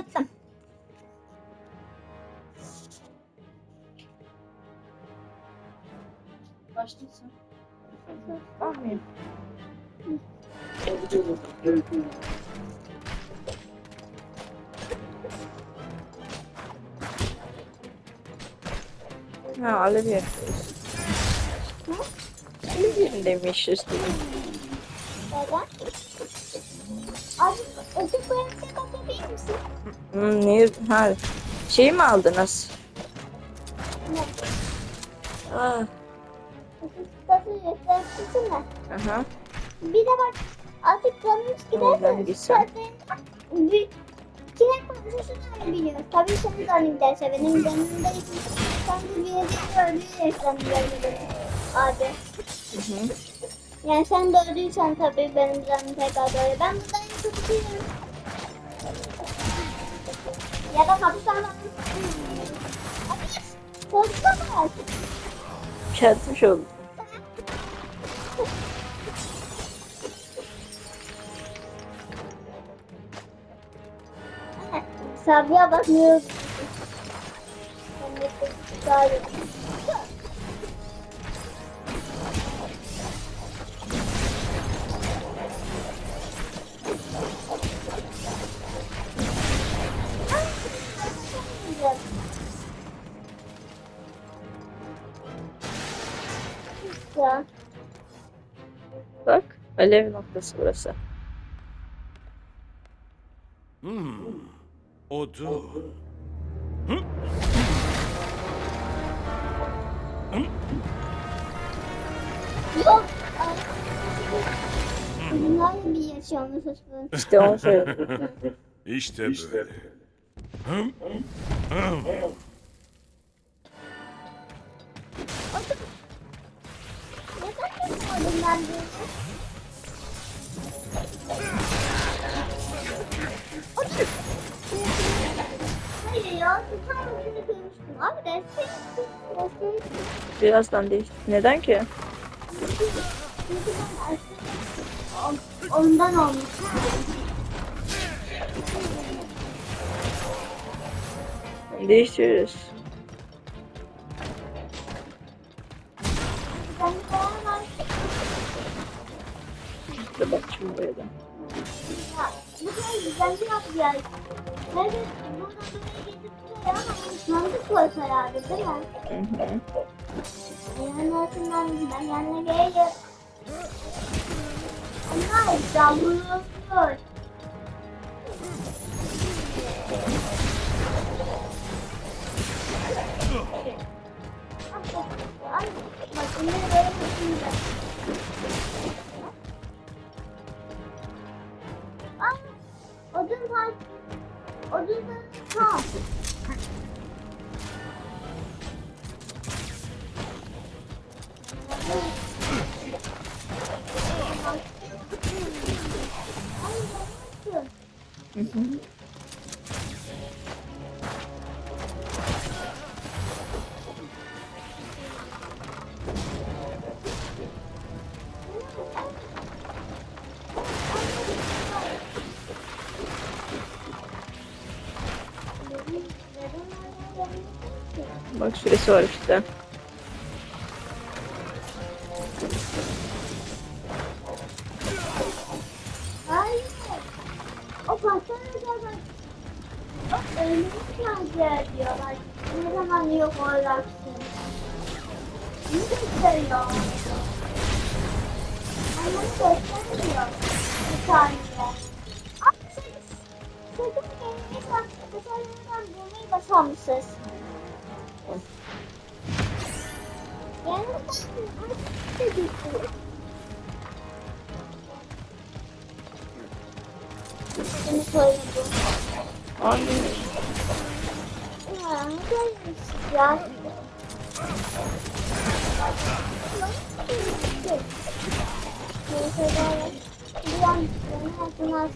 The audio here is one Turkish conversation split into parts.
kapattım. Başlasın. Amin. Ha alev yapıyoruz. Alev yerindeymişiz dedim. Abi öteki bölümde bakabilir misin? Hmm, niye? Ha, şey mi aldınız? Ne? Aa, Öteki statü yükseltsin mi? aha. Bir de bak artık canımız Oradan giderse gitsem. zaten bir Kinek konuşursun biliyoruz. Tabii senin de hani giderse benim canımda için de bir yere öldüğü yaşlanıyor abi. Hı hı. Yani sen de öldüysen tabii benim canım tekrar böyle. Ben tutayım. Ya da hapishane. Korkma mı? Çatmış oldum. Sabiha bakmıyor. Ben de Sabiha. Ya. Bak alev noktası burası. Hmm. Odun. Yok. Bunlar bir bu. İşte onu söyledim. İşte böyle. Birazdan değil. Neden ki? Ondan olmuş. Değiştiririz. İşte bak şimdi buraya da. Bu kadar güzel bir yapı ya. Nerede burada böyle getirip ama mantık koy herhalde değil mi? Hı hı. Yani altından ben yanına geliyor. Onlar damlıyor. Bunları düşüneceğim. Ay, odun var. Odun var. Ay, Bak süresi var işte. Hayır. O pastanede bak. O ölümü tercih ediyorlar. Ne zaman yok olacaksın. Ne gösteriyor? Anlamı göstermiyor. Bir saniye. Siz, sakın elini bak. Mesela bulmayı başarmışsınız. Yani da gitti. Seni koydum. Abi Ya ya? Neyse böyle bir an beni hatırlamaz.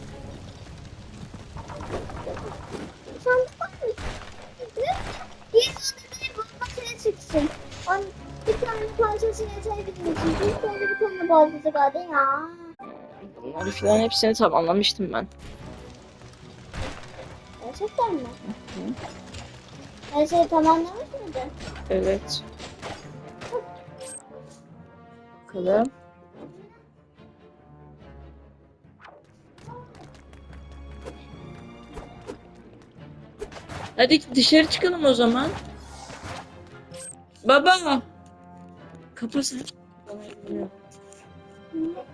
Tane bazısı kaldı ya. bunları falan hepsini tamamlamıştım ben. Gerçekten mi? Her şeyi tamamlamış mıydı? Evet. Bakalım. Hadi dışarı çıkalım o zaman. Baba. Kapı sen. Bana geliyor.